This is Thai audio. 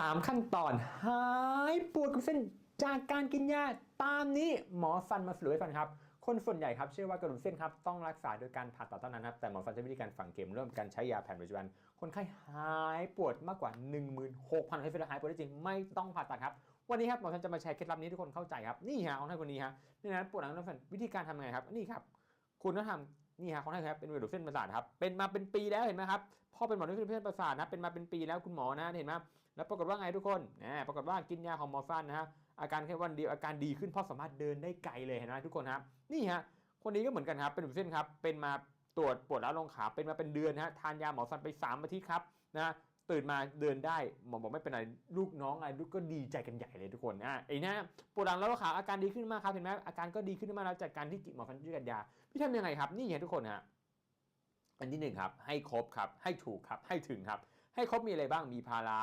3 ขั้นตอนหายปวดกับเส้นจากการกินยาตามนี้หมอฟันมาสรุปให้ฟังครับ คนส่วนใหญ่ครับเชื่อว่ากระดูกเส้นครับต้องรักษาโดยการผ่าตัดเท่านั้นครับแต่หมอฟันจะวิธีการฝังเข็มเริ่มการใช้ยาแผนปัจจุบัน คนไข้หายปวดมากกว่า 16,000ให้เฟลหายปวดได้จริงไม่ต้องผ่าตัดครับวันนี้ครับหมอฟันจะมาแชร์เคล็ดลับนี้ทุกคนเข้าใจครับนี่ฮะของท่านคนนี้ฮะนี่นะปวดหลังน้ำฟันวิธีการทำยังไงครับนี่ครับคุณต้องทำนี่ฮะของท่านครับเป็นกระดูกเส้นประสาทครับเป็นมาเป็นปีแล้วเห็นไหมครับ พ่อเป็นหมอด้วยเส้นประสาทนะเป็นมาเป็นปีแล้วคุณหมอนะเห็นไหมแล้วปรากฏว่าไงทุกคนนะปรากฏว่ากินยาของหมอฟันนะฮะอาการแค่วันเดียวอาการดีขึ้นพ่อสามารถเดินได้ไกลเลยเห็นไหมทุกคนครับนี่ฮะคนนี้ก็เหมือนกันครับเป็นเส้นครับเป็นมาตรวจปวดแล้วลงขาเป็นมาเป็นเดือนฮะทานยาหมอฟันไป3อาทิตย์ครับนะตื่นมาเดินได้หมอบอกไม่เป็นไรลูกน้องอะไรลูกก็ดีใจกันใหญ่เลยทุกคนอะไอ้นะปวดหลังแล้วขาอาการดีขึ้นมากครับเห็นไหมอาการก็ดีขึ้นมากแล้วจากการที่จิตหมอฟันด้วยกันยาพี่ทำยังไงครับนี่ไงทุกคนฮะ อันที่หนึ่งครับให้ครบครับให้ถูกครับให้ถึงครับ ให้ครบมีอะไรบ้างมีพารา